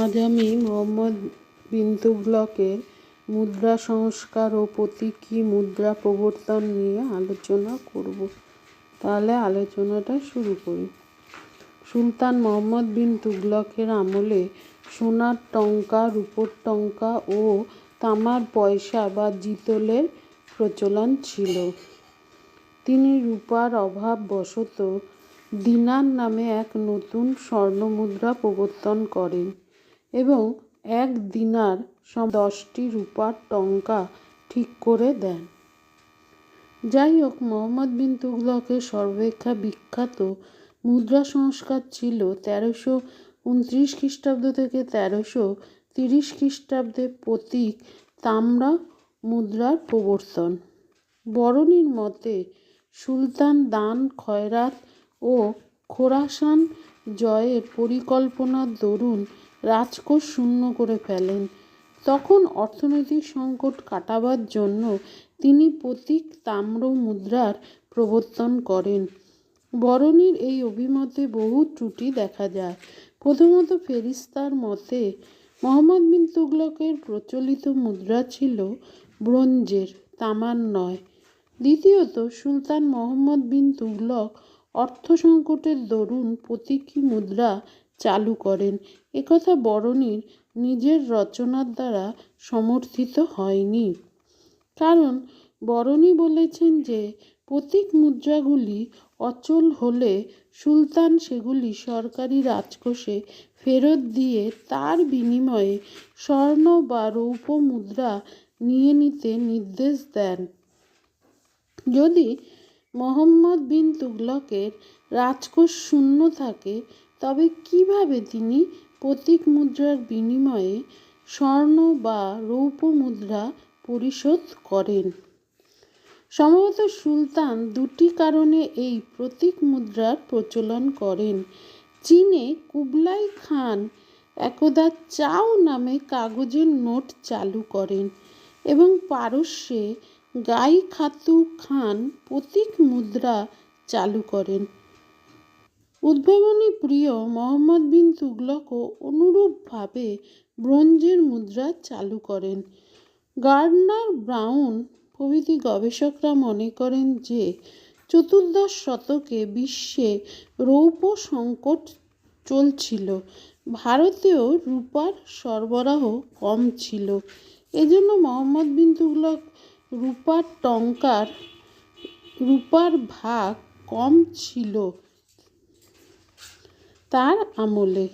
আজ আমি মোহাম্মদ বিন তুগলকের মুদ্রা সংস্কার ও প্রতীকী মুদ্রা প্রবর্তন নিয়ে আলোচনা করব। তাহলে আলোচনাটা শুরু করি। সুলতান মোহাম্মদ বিন তুগলকের আমলে সোনার টঙ্কা, রূপোর টঙ্কা ও তামার পয়সা বা জিতলের প্রচলন ছিল। তিনি রূপার অভাব অভাববশত দিনার নামে এক নতুন স্বর্ণমুদ্রা প্রবর্তন করেন। এবং এক দিনার সম দশটি রূপার টঙ্কা ঠিক করে দেন। যাই হোক, মোহাম্মদ বিন তুগলকের সর্বাপেক্ষা বিখ্যাত মুদ্রা সংস্কার ছিল তেরোশো উনত্রিশ খ্রিস্টাব্দ থেকে তেরোশো তিরিশ খ্রিস্টাব্দে প্রতীক তাম্রা মুদ্রার প্রবর্তন। বরণীর মতে, সুলতান দান খয়রাত ও খোরাসান জয়ের পরিকল্পনার দরুন রাজকোষ শূন্য করে ফেলেন। তখন অর্থনৈতিক সংকট কাটাবার জন্য তিনি প্রতীক তাম্র মুদ্রার প্রবর্তন করেন। বরণীর এই অভিমতে বহু ত্রুটি দেখা যায়। প্রথমত ফেরিস্তার মতে, মোহাম্মদ বিন তুগলকের প্রচলিত মুদ্রা ছিল ব্রোঞ্জের, তামার নয়। দ্বিতীয়ত, সুলতান মোহাম্মদ বিন তুগলক অর্থ সংকটের দরুন প্রতীকী মুদ্রা চালু করেন। একথা বরণীর নিজের রচনার দ্বারা সমর্থিত হয়নি। কারণ বরণী বলেছেন যে, প্রতীক মুদ্রাগুলি অচল হলে সুলতান সেগুলি সরকারি রাজকোষে ফেরত দিয়ে তার বিনিময়ে স্বর্ণ বা রৌপ্য মুদ্রা নিয়ে নিতে নির্দেশ দেন। যদি মোহাম্মদ বিন তুগলকের রাজকোষ শূন্য থাকে তবে কীভাবে তিনি প্রতীক মুদ্রার বিনিময়ে স্বর্ণ বা রৌপ্য মুদ্রা পরিশোধ করেন? সম্ভবত সুলতান দুটি কারণে এই প্রতীক মুদ্রার প্রচলন করেন। চীনে কুবলাই খান একদা চাও নামে কাগজের নোট চালু করেন এবং পারস্যে গাই খাতু খান প্রতীক মুদ্রা চালু করেন। উদ্ভাবনী প্রিয় মোহাম্মদ বিন তুগলকও অনুরূপভাবে ব্রোঞ্জের মুদ্রা চালু করেন। গার্ডনার ব্রাউন প্রভৃতি গবেষকরা মনে করেন যে, চতুর্দশ শতকে বিশ্বে রৌপ্য সংকট চলছিল। ভারতেও রূপার সরবরাহ কম ছিল। এজন্য মোহাম্মদ বিন তুগলক রূপার টঙ্কার, রূপার ভাগ কম ছিল। তার আমলে।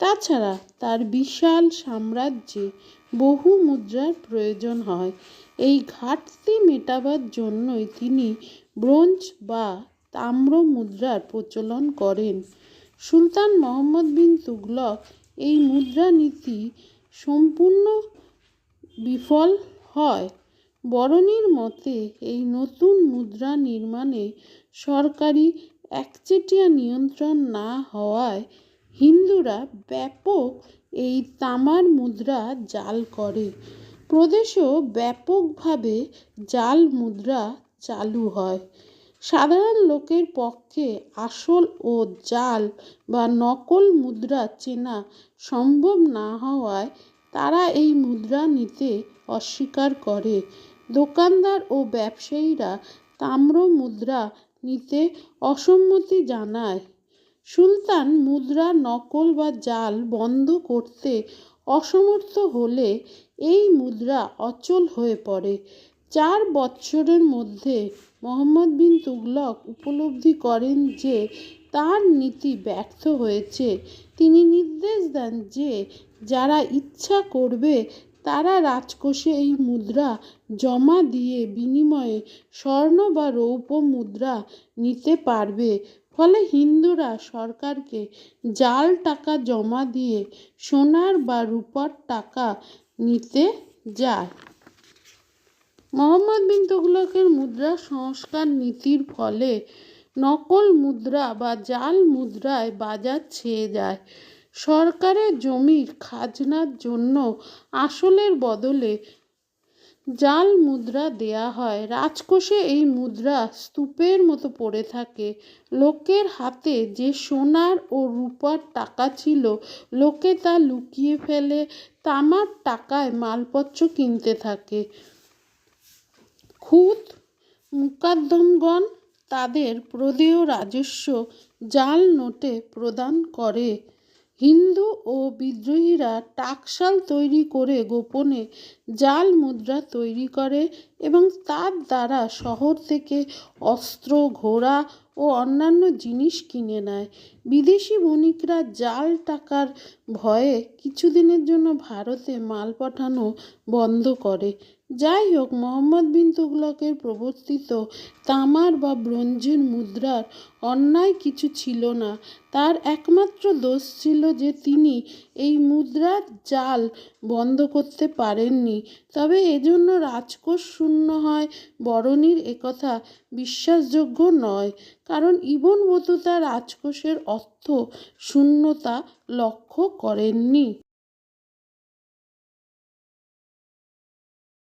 তাছাড়া তার বিশাল সাম্রাজ্যে বহু মুদ্রার প্রয়োজন হয়। এই ঘাটতি মেটাবার জন্যই তিনি ব্রোঞ্জ বা তাম্র মুদ্রার প্রচলন করেন। সুলতান মোহাম্মদ বিন তুগলক এই মুদ্রা নীতি সম্পূর্ণ বিফল হয়। বরণীর মতে এই নতুন মুদ্রা নির্মাণে সরকারি একচেটিয়া নিয়ন্ত্রণ না হওয়ায় হিন্দুরা ব্যাপক এই তামার মুদ্রা জাল করে। প্রদেশেও ব্যাপকভাবে জাল মুদ্রা চালু হয়। সাধারণ লোকের পক্ষে আসল ও জাল বা নকল মুদ্রা চেনা সম্ভব না হওয়ায় তারা এই মুদ্রা নিতে অস্বীকার করে। দোকানদার ও ব্যবসায়ীরা তাম্র মুদ্রা নিতে অসম্মতি জানায়। সুলতান মুদ্রা, নকল বা জাল বন্ধ করতে অসমর্থ হলে এই মুদ্রা অচল হয়ে পড়ে। চার বৎসরের মধ্যে মোহাম্মদ বিন তুগলক উপলব্ধি করেন যে তার নীতি ব্যর্থ হয়েছে। তিনি নির্দেশ দেন যে যারা ইচ্ছা করবে তারা রাজকোষে এই মুদ্রা জমা দিয়ে বিনিময়ে স্বর্ণ বা রৌপ্য মুদ্রা নিতে পারবে। ফলে হিন্দুরা সরকারকে জাল টাকা জমা দিয়ে সোনার বা রূপার টাকা নিতে যায়। মোহাম্মদ বিন তুগলকের মুদ্রা সংস্কার নীতির ফলে নকল মুদ্রা বা জাল মুদ্রায় বাজার ছেয়ে যায়। সরকারের জমির খাজনার জন্য আসলের বদলে জাল মুদ্রা দেয়া হয়। রাজকোষে এই মুদ্রা স্তূপের মতো পড়ে থাকে। লোকের হাতে যে সোনার ও রূপার টাকা ছিল, লোকে তা লুকিয়ে ফেলে, তামার টাকায় মালপত্র কিনতে থাকে। খুদ, মুকাদ্দমগণ তাদের প্রদেয় রাজস্ব জাল নোটে প্রদান করে। হিন্দু ও বিদ্রোহীরা টাকশাল তৈরি করে গোপনে জাল মুদ্রা তৈরি করে এবং তার দ্বারা শহর থেকে অস্ত্র, ঘোড়া ও অন্যান্য জিনিস কিনে নেয়। বিদেশি বণিকরা জাল টাকার ভয়ে কিছুদিনের জন্য ভারতে মাল পাঠানো বন্ধ করে। যাই হোক, মোহাম্মদ বিন তুগলকের প্রবর্তিত তামার বা ব্রোঞ্জের মুদ্রার অন্যায় কিছু ছিল না। তার একমাত্র দোষ ছিল যে তিনি এই মুদ্রার জাল বন্ধ করতে পারেননি। তবে এজন্য রাজকোষ শূন্য হয়, বরণীর একথা বিশ্বাসযোগ্য নয়। কারণ ইবন বতুতা রাজকোষের অর্থ শূন্যতা লক্ষ্য করেননি।